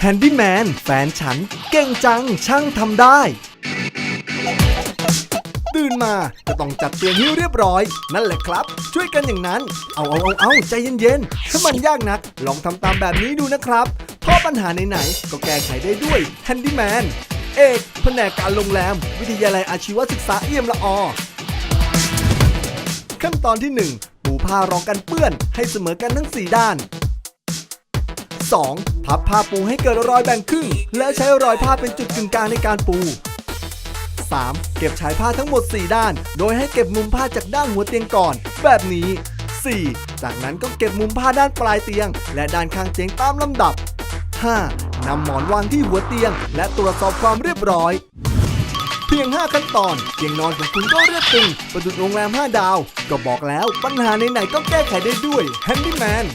แฮนดี้แมนแฟนฉันเก่งจังช่างทำได้ตื่นมาก็ต้องจัดเตียงให้เรียบร้อย นั่นแหละครับ ช่วยกันอย่างนั้น เอาเอาเอาเอาใจเย็นๆถ้ามันยากนัก ลองทำตามแบบนี้ดูนะครับพราะปัญหาไหนๆก็แก้ไขได้ด้วยแฮนดี้แมนเอกแผนกการโรงแรม วิทยาลัยอาชีวศึกษาเอี่ยมละออขั้นตอนที่ 1 ปูผ้ารองกันเปื้อนให้เสมอกันทั้ง 4 ด้าน 2. พับผ้าปูให้เกิดรอยแบ่งครึ่ง แล้วใช้รอยผ้าเป็นจุดกึ่งกลางในการปู 3. เก็บชายผ้าทั้งหมด 4 ด้าน โดยให้เก็บมุมผ้าจากด้านหัวเตียงก่อน แบบนี้ 4. จากนั้นก็เก็บมุมผ้าด้านปลายเตียง และด้านข้างเตียงตามลำดับ 5. นำหมอนวางที่หัวเตียง และตรวจสอบความเรียบร้อย เพียง 5 ขั้นตอนเตียงนอนของคุณก็เรียบตึงประดุจโรงแรม 5 ดาว ก็บอกแล้วปัญหาไหนๆก็แก้ไขได้ด้วย Handyman